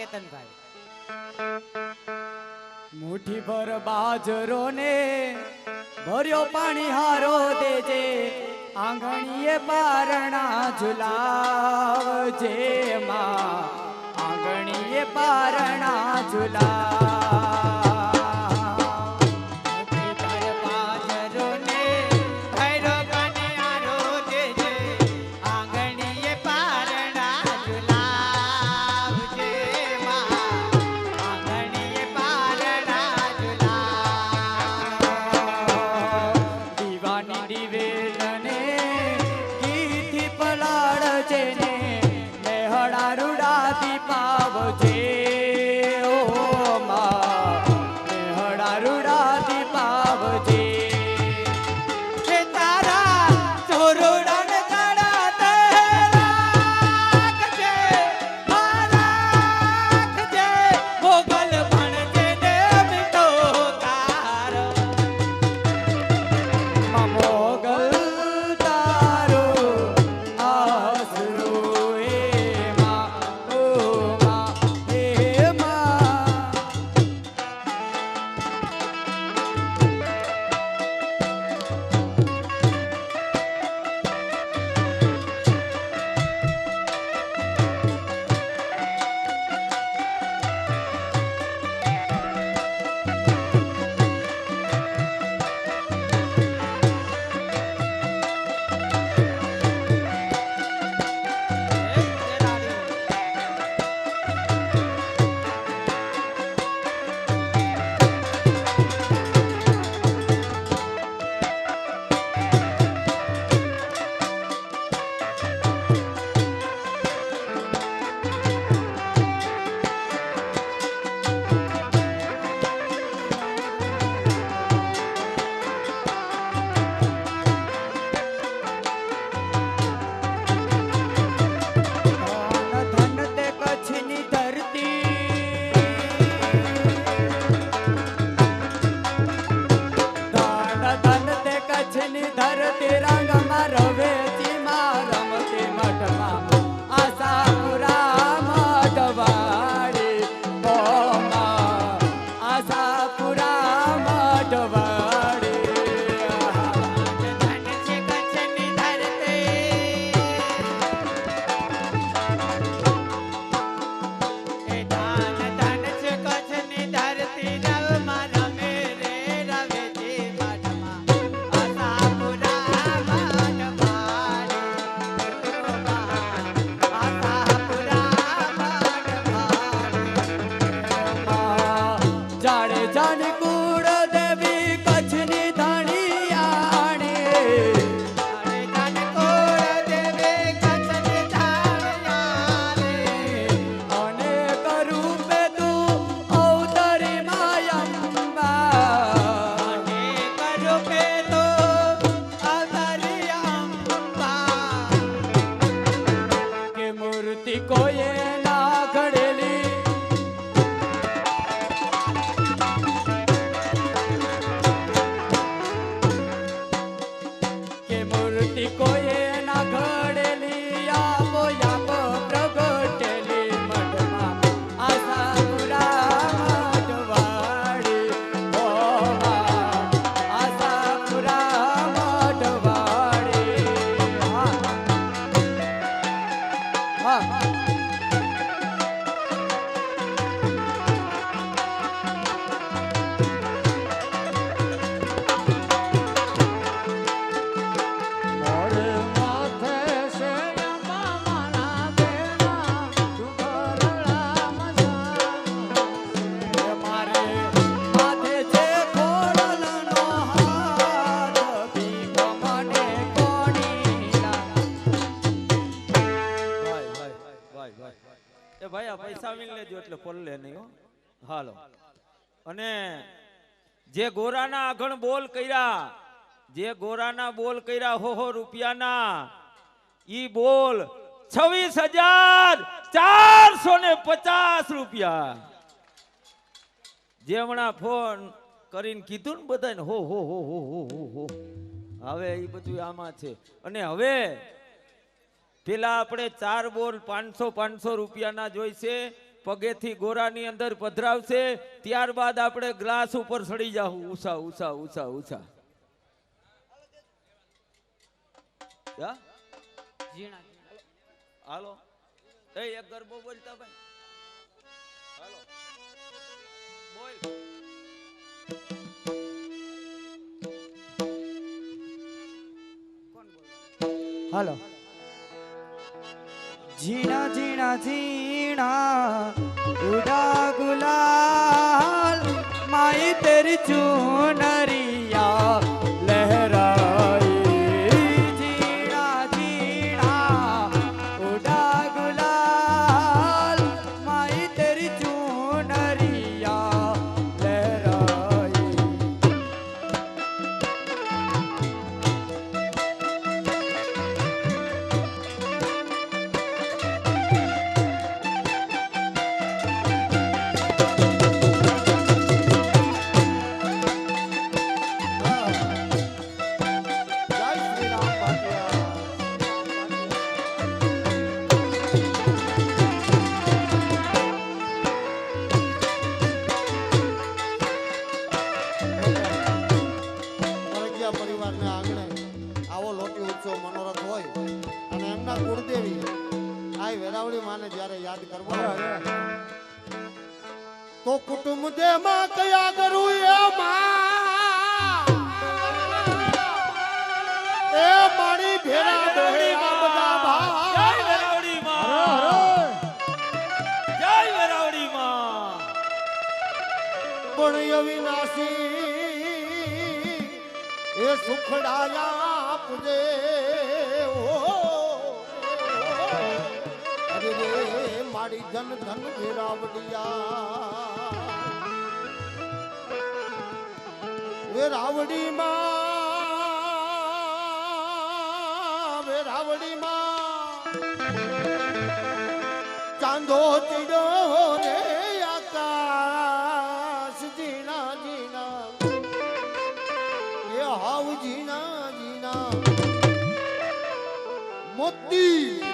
કેતનભાઈ. મુઠી ભર બાજરો ને ભર્યો પાણી હારો દેજે. આંગણીએ પારણા ઝુલાવજે માં. આંગણીએ પારણા ઝુલા હાલો. અને જે ગોરાના આગળ બોલ કર્યા, જે ગોરાના બોલ કર્યા હો હો રૂપિયાના, ઈ બોલ છવ્વીસ હજાર ચારસો ને પચાસ રૂપિયા. જે હમણાં ફોન કરીને કીધું ને બધાને, હો હો હો હો હો હો હો. હવે એ બધું આમાં છે. અને હવે પેલા આપણે ચાર બોલ પાંચસો પાંચસો રૂપિયાના જોઈશે. પગેથી ગોરાની અંદર પધરાવશે ત્યારબાદ આપણે ગ્લાસ ઉપર સડી જાવ ઉષા ઉષા ઉષા ઉષા. હાલો. એ એક ગરબો બોલતા ભાઈ. હાલો. બોલ? હાલો. ઝીણા ઝીણા ઝીણા ઉડા ગુલાલ માય તેરી ચુનરિયા પણ અવિનાશી એ સુખડાયા આપજે અરે મારી ધન ધન વેરાવડિયા. વેરાવડી માં વેરાવડી માં ચાંદો ચીડો રે. পত্নী